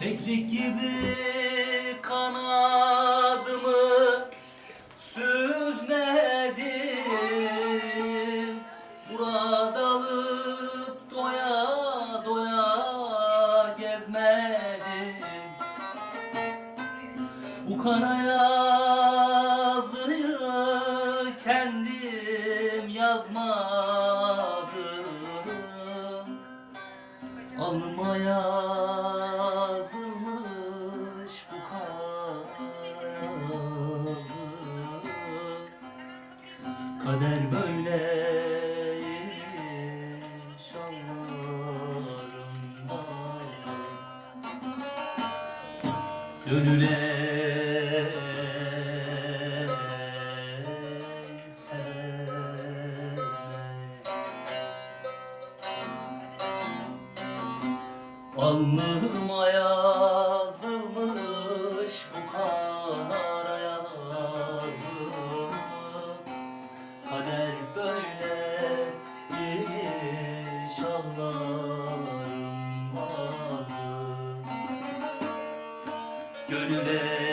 Keklik gibi kanadımı süzmedim Burada alıp doya doya gezmedim Bu kara yazıyı kendim yazmadım. Alnıma yazılmış Kader böyleymiş anlarım bazı Gönüle sevmek gönlümde.